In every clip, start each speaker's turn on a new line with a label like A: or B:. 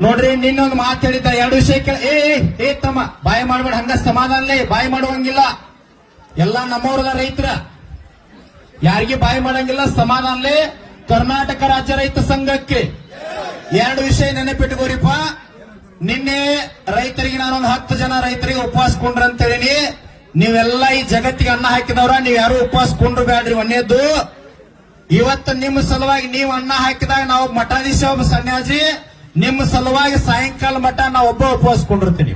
A: ನೋಡ್ರಿ ನಿನ್ನೊಂದು ಮಾತು ಎರಡು ವಿಷಯ ಕೇಳ ಏ ಏ, ತಮ್ಮ ಬಾಯಿ ಮಾಡ್ಬೇಡ ಹಂಗ ಸಮಾಧಾನಲೇ ಬಾಯಿ ಮಾಡುವಂಗಿಲ್ಲ. ಎಲ್ಲ ನಮ್ಮವ್ರದ ರೈತರ. ಯಾರಿಗೆ ಬಾಯಿ ಮಾಡಂಗಿಲ್ಲ ಸಮಾಧಾನಲೇ ಕರ್ನಾಟಕ ರಾಜ್ಯ ರೈತ ಸಂಘಕ್ಕೆ. ಎರಡು ವಿಷಯ ನೆನಪಿಟ್ಕೋರಿಪ್ಪ. ನಿನ್ನೆ ರೈತರಿಗೆ ನಾನೊಂದು ಹತ್ತು ಜನ ರೈತರಿಗೆ ಉಪವಾಸ ಕೊಂಡ್ರ ಅಂತ ಹೇಳಿನಿ ನೀವೆಲ್ಲ ಈ ಜಗತ್ತಿಗೆ ಅನ್ನ ಹಾಕಿದವ್ರ ನೀವ್ ಯಾರು ಉಪವಾಸ ಕೊಂಡ್ರು ಬ್ಯಾಡ್ರಿ ಒಂದೇದ್ದು ಇವತ್ತು ನಿಮ್ಮ ಸಲುವಾಗಿ ನೀವು ಅನ್ನ ಹಾಕಿದಾಗ ನಾವು ಮಠಾಧೀಶ ಒಬ್ಬ ಸನ್ಯಾಸಿ ನಿಮ್ಮ ಸಲುವಾಗಿ ಸಾಯಂಕಾಲ ಮಠ ನಾ ಒಬ್ಬ ಉಪವಾಸ ಕೊಂಡಿರ್ತೀನಿ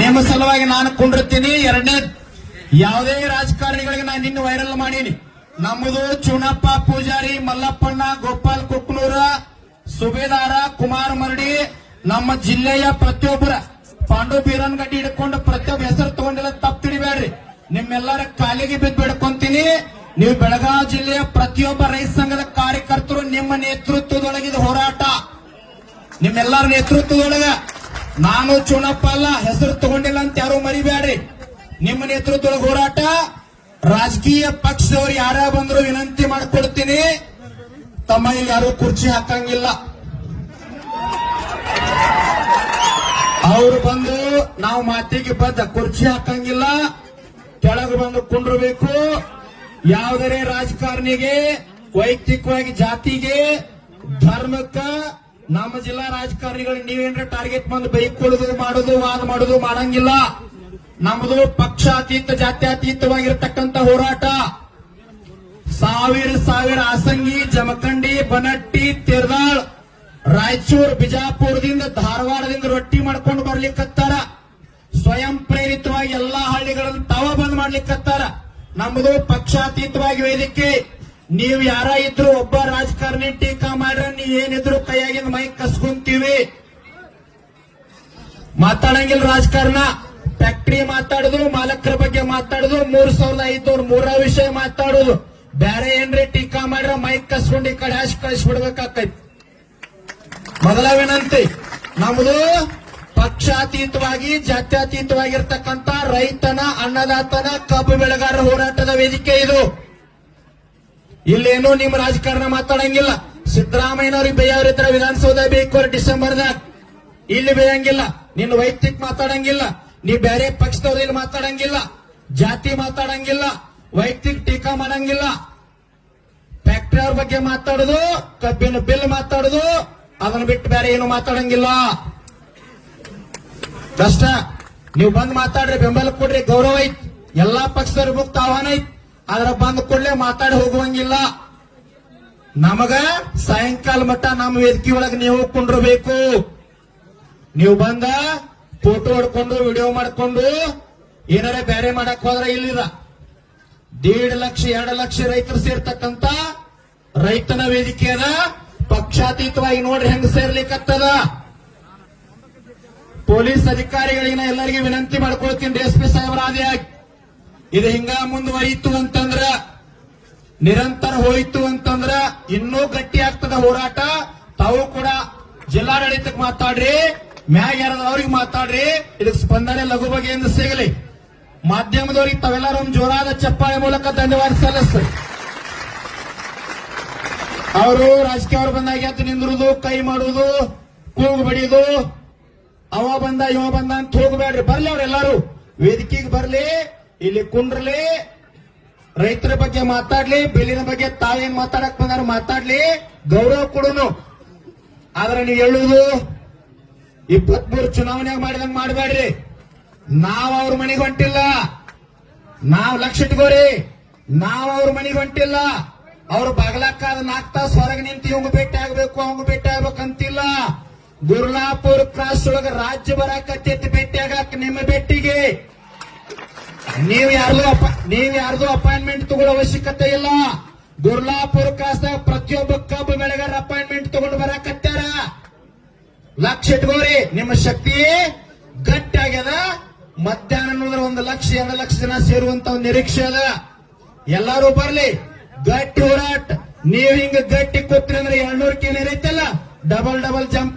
A: ನಿಮ್ಮ ಸಲುವಾಗಿ ನಾನು ಕುಂಡಿರ್ತೀನಿ. ಎರಡನೇ ಯಾವುದೇ ರಾಜಕಾರಣಿಗಳಿಗೆ ನಾನು ನಿನ್ನ ವೈರಲ್ ಮಾಡೀನಿ. ನಮ್ಮದು ಚುನಪ್ಪ ಪೂಜಾರಿ, ಮಲ್ಲಪ್ಪಣ್ಣ, ಗೋಪಾಲ್ ಕುಕ್ನೂರ, ಸುಬೇದಾರ, ಕುಮಾರ್ ಮರಡಿ, ನಮ್ಮ ಜಿಲ್ಲೆಯ ಪ್ರತಿಯೊಬ್ಬರ ಪಾಂಡು ಬೀರನ್ಗಡ್ಡಿ ಹಿಡ್ಕೊಂಡು ಪ್ರತಿಯೊಬ್ಬ ಹೆಸರು ತಗೊಂಡಿಲ್ಲ ತಪ್ಪು ತಿಳಿಬೇಡ್ರಿ ನಿಮ್ಮೆಲ್ಲರ ಕಾಲಿಗೆ ಬಿದ್ದು ಬಿಡ್ಕೊಂತೀನಿ. ನೀವು ಬೆಳಗಾವಿ ಜಿಲ್ಲೆಯ ಪ್ರತಿಯೊಬ್ಬ ರೈತ ಸಂಘದ ಕಾರ್ಯಕರ್ತರು ನಿಮ್ಮ ನೇತೃತ್ವದೊಳಗಿದ ಹೋರಾಟ. ನಿಮ್ಮೆಲ್ಲರ ನೇತೃತ್ವದೊಳಗ ನಾನು ಚುನಪ್ಪ ಅಲ್ಲ, ಹೆಸರು ತಗೊಂಡಿಲ್ಲ ಅಂತ ಯಾರು ಮರಿಬೇಡ್ರಿ ನಿಮ್ಮ ನೇತೃತ್ವದೊಳಗ ಹೋರಾಟ, ರಾಜಕೀಯ ಪಕ್ಷದವ್ರು ಯಾರ ಬಂದ್ರು ವಿನಂತಿ ಮಾಡ್ಕೊಳ್ತೀನಿ ತಮ್ಮ ಇಲ್ಲಿ ಯಾರು ಕುರ್ಚಿ ಹಾಕಂಗಿಲ್ಲ. ಅವ್ರು ಬಂದು ನಾವು ಮಾತಿಗೆ ಬದ್ದ ಕುರ್ಚಿ ಹಾಕಂಗಿಲ್ಲ. ಕೆಳಗೆ ಬಂದು ಕುಂಡ್ರಬೇಕು. ಯಾವುದರೇ ರಾಜಕಾರಣಿಗೆ, ವೈಯಕ್ತಿಕವಾಗಿ ಜಾತಿಗೆ, ಧರ್ಮಕ್ಕ, ನಮ್ಮ ಜಿಲ್ಲಾ ರಾಜಕಾರಣಿಗಳು ನೀವೇನ್ರ ಟಾರ್ಗೆಟ್ ಬಂದು ಬೈಕೊಳ್ಳೋದು ಮಾಡೋದು, ವಾದ ಮಾಡೋದು, ಮಾಡಂಗಿಲ್ಲ. ನಮ್ಮದು ಪಕ್ಷಾತೀತ, ಜಾತ್ಯತೀತವಾಗಿರ್ತಕ್ಕಂಥ ಹೋರಾಟ. ಸಾವಿರ ಸಾವಿರ ಆಸಂಗಿ, ಜಮಖಂಡಿ, ಬನಟ್ಟಿ, ತಿರ್ದಾಳ್, ರಾಯಚೂರು, ಬಿಜಾಪುರದಿಂದ, ಧಾರವಾಡದಿಂದ ರೊಟ್ಟಿ ಮಾಡ್ಕೊಂಡು ಬರ್ಲಿಕ್ಕತ್ತಾರ. ಸ್ವಯಂ ಪ್ರೇರಿತವಾಗಿ ಎಲ್ಲಾ ಹಳ್ಳಿಗಳನ್ನು ತಾವ ಬಂದ್ ಮಾಡ್ಲಿಕ್ಕತ್ತಾರ. ನಮ್ಮದು ಪಕ್ಷಾತೀತವಾಗಿ ವೇದಿಕೆ. ನೀವು ಯಾರ ಇದ್ರು ಒಬ್ಬ ರಾಜಕಾರಣಿ ಟೀಕಾ ಮಾಡ್ರ ನೀವ್ ಏನಿದ್ರು ಕೈಯಾಗಿಂದ ಮೈ ಕಸ್ಕೊಂತೀವಿ. ಮಾತಾಡಂಗಿಲ್ಲ ರಾಜಕಾರಣ. ಫ್ಯಾಕ್ಟ್ರಿ ಮಾತಾಡುದು, ಮಾಲಕರ ಬಗ್ಗೆ ಮಾತಾಡುದು, ಮೂರ್ ಸಾವಿರದ ಐದ್ನೂರ್ ಮೂರ ವಿಷಯ ಮಾತಾಡುದು. ಬೇರೆ ಏನ್ರಿ ಟೀಕಾ ಮಾಡ್ರ ಮೈಕ್ ಕಸ್ಕೊಂಡು ಈ ಕಡೆ ಹ್ಯಾಶ್ ಕಳಿಸ್ಬಿಡ್ಬೇಕಾಕೈತಿ ಮೊದಲ ವಿನಂತಿ, ನಮ್ದು ಪಕ್ಷಾತೀತವಾಗಿ, ಜಾತ್ಯತೀತವಾಗಿರ್ತಕ್ಕಂಥ ರೈತನ, ಅನ್ನದಾತನ, ಕಬ್ಬು ಬೆಳೆಗಾರರ ಹೋರಾಟದ ವೇದಿಕೆ ಇದು. ಇಲ್ಲೇನು ನಿಮ್ಮ ರಾಜಕಾರಣ ಮಾತಾಡಂಗಿಲ್ಲ. ಸಿದ್ದರಾಮಯ್ಯನವ್ರಿಗೆ ಬೇಯಾವ್ರಿದ್ರೆ ವಿಧಾನಸೌಧ ಬೇಕು ಡಿಸೆಂಬರ್ದಾಗ. ಇಲ್ಲಿ ಬೇಯಂಗಿಲ್ಲ. ನಿನ್ನ ವೈಯಕ್ತಿಕ ಮಾತಾಡಂಗಿಲ್ಲ. ನೀ ಬೇರೆ ಪಕ್ಷದವ್ರು ಇಲ್ಲಿ ಮಾತಾಡಂಗಿಲ್ಲ. ಜಾತಿ ಮಾತಾಡಂಗಿಲ್ಲ. ವೈಯಕ್ತಿಕ ಟೀಕಾ ಮಾಡಂಗಿಲ್ಲ. ಫ್ಯಾಕ್ಟರಿ ಅವ್ರ ಬಗ್ಗೆ ಮಾತಾಡುದು, ಕಬ್ಬಿನ ಬಿಲ್ ಮಾತಾಡುದು, ಅದನ್ನ ಬಿಟ್ಟು ಬೇರೆ ಏನು ಮಾತಾಡಂಗಿಲ್ಲ. ಕಷ್ಟ ನೀವು ಬಂದ್ ಮಾತಾಡ್ರಿ, ಬೆಂಬಲ ಕೊಡ್ರಿ, ಗೌರವ ಐತ್. ಎಲ್ಲಾ ಪಕ್ಷದ ಮುಕ್ತ ಆಹ್ವಾನ ಐತ್. ಅದ್ರ ಬಂದ್ ಕೂಡಲೇ ಮಾತಾಡಿ ಹೋಗುವಂಗಿಲ್ಲ. ನಮಗ ಸಾಯಂಕಾಲ ಮಟ್ಟ ನಮ್ಮ ವೇದಿಕೆ ಒಳಗೆ ನೀವು ಕುಂಡ್ರಬೇಕು. ನೀವು ಬಂದ ಫೋಟೋ ಹೊಡ್ಕೊಂಡು, ವಿಡಿಯೋ ಮಾಡ್ಕೊಂಡು, ಏನಾರ ಬೇರೆ ಮಾಡಕ್ ಹೋದ್ರೆ ಇಲ್ಲಿದ ದೇಡ್ ಲಕ್ಷ, ಎರಡು ಲಕ್ಷ ರೈತರು ಸೇರ್ತಕ್ಕಂತ ರೈತನ ವೇದಿಕೆ ಅದ. ಪಕ್ಷಾತೀತವಾಗಿ ನೋಡ್ರಿ ಹೆಂಗ್ ಸೇರ್ಲಿಕ್ಕತ್ತದ ಪೊಲೀಸ್ ಅಧಿಕಾರಿಗಳಿಗಿನ ಎಲ್ಲರಿಗೆ ವಿನಂತಿ ಮಾಡ್ಕೊಳ್ತೀನಿ. ಎಸ್ ಪಿ ಸಾಹೇಬ್ರ ಆದಿಯಾಗಿ ಇದು ಹಿಂಗ ಮುಂದುವರಿಯಿತು ಅಂತಂದ್ರ, ನಿರಂತರ ಹೋಯಿತು ಅಂತಂದ್ರ ಇನ್ನೂ ಗಟ್ಟಿ ಆಗ್ತದ ಹೋರಾಟ. ತಾವು ಕೂಡ ಜಿಲ್ಲಾಡಳಿತಕ್ಕೆ ಮಾತಾಡ್ರಿ, ಮ್ಯಾಗ ಯಾರದವ್ರಿಗೆ ಮಾತಾಡ್ರಿ. ಇದಕ್ಕೆ ಸ್ಪಂದನೆ ಲಘು ಬಗೆಯಿಂದ ಸಿಗಲಿ. ಮಾಧ್ಯಮದವ್ರಿಗೆ ತಾವೆಲ್ಲರೂ ಒಂದು ಜೋರಾದ ಚಪ್ಪಾಳೆ ಮೂಲಕ ಧನ್ಯವಾದ ಸಲ್ಲಿಸ್ತದೆ ಅವರು ರಾಜಕೀಯ ಅವ್ರು ಬಂದಾಗ ನಿಂದ್ರುದು, ಕೈ ಮಾಡುವುದು ಕೂಗು ಬಡಿಯುದು. ಅವ ಬಂದ, ಇವ ಬಂದ ಅಂತ ಹೋಗಬೇಡ್ರಿ. ಬರ್ಲಿ ಅವ್ರೆಲ್ಲರೂ ವೇದಿಕೆಗೆ ಬರ್ಲಿ, ಇಲ್ಲಿ ಕುಂಡ್ರಲಿ. ರೈತರ ಬಗ್ಗೆ ಮಾತಾಡ್ಲಿ ಬಿಲ್ಲಿನ ಬಗ್ಗೆ ತಾವೇನ್ ಮಾತಾಡಕ್ ಬಂದಾರ ಮಾತಾಡ್ಲಿ. ಗೌರವ ಕೊಡೋನು. ಆದ್ರೆ ನೀವು ಹೇಳುವುದು, ಇಪ್ಪತ್ಮೂರು ಚುನಾವಣೆ ಮಾಡಿದಂಗ್ ಮಾಡಬೇಡ್ರಿ. ನಾವ್ ಅವ್ರ ಮನೆಗೆ ಹೊಂಟಿಲ್ಲ. ನಾವ್ ಲಕ್ಷ ಇಟ್ಕೋರಿ. ನಾವ್ ಅವ್ರ ಮನೆಗೆ ಹೊಂಟಿಲ್ಲ. ಅವ್ರು ಬಗಲಕ್ಕಾದ ನಾಲ್ಕು ತಾಸು ಹೊರಗೆ ನಿಂತು ಇವಂಗ ಭೇಟಿ ಆಗ್ಬೇಕು, ಅವಂಗ ಭೇಟಿ ಆಗ್ಬೇಕಂತಿಲ್ಲ. ಗುರ್ಲಾಪುರ್ ಕ್ರಾಸ್ ಒಳಗ ರಾಜ್ಯ ಬರಾಕತ್ತೈತಿ ಭೇಟಿ ನಿಮ್ಮ ಭೇಟಿಗೆ. ನೀವ್ ಯಾರ್ದು ನೀವ್ ಯಾರ್ದು ಅಪಾಯಿಂಟ್ಮೆಂಟ್ ತಗೊಳ್ಳೋ ಅವಶ್ಯಕತೆ ಇಲ್ಲ. ಗುರ್ಲಾಪುರ್ ಕ್ರಾಸ್ದಾಗ ಪ್ರತಿಯೊಬ್ಬ ಕಬ್ಬು ಬೆಳೆಗಾರ ಅಪಾಯಿಂಟ್ಮೆಂಟ್ ತಗೊಂಡು ಬರಾಕತ್ತಾರ ಲಕ್ಷ ಇಟ್ಕೋರಿ, ನಿಮ್ಮ ಶಕ್ತಿ ಗಟ್ಟಿ ಆಗ್ಯದ ಮಧ್ಯಾಹ್ನ ನೋಡಿದ್ರೆ ಒಂದು ಲಕ್ಷ, ಎರಡು ಲಕ್ಷ ಜನ ಸೇರುವಂತ ಒಂದು ನಿರೀಕ್ಷೆ ಅದ. ಎಲ್ಲಾರು ಬರ್ಲಿ, ಗಟ್ಟಿ ಹೋರಾಟ. ನೀವ್ ಹಿಂಗ ಗಟ್ಟಿ ಕೂತ್ರಿ ಅಂದ್ರೆ ಎರಡ್ನೂರಕ್ಕೆ ಏನಿರೈತಲ್ಲ ಡಬಲ್ ಡಬಲ್ ಜಂಪ್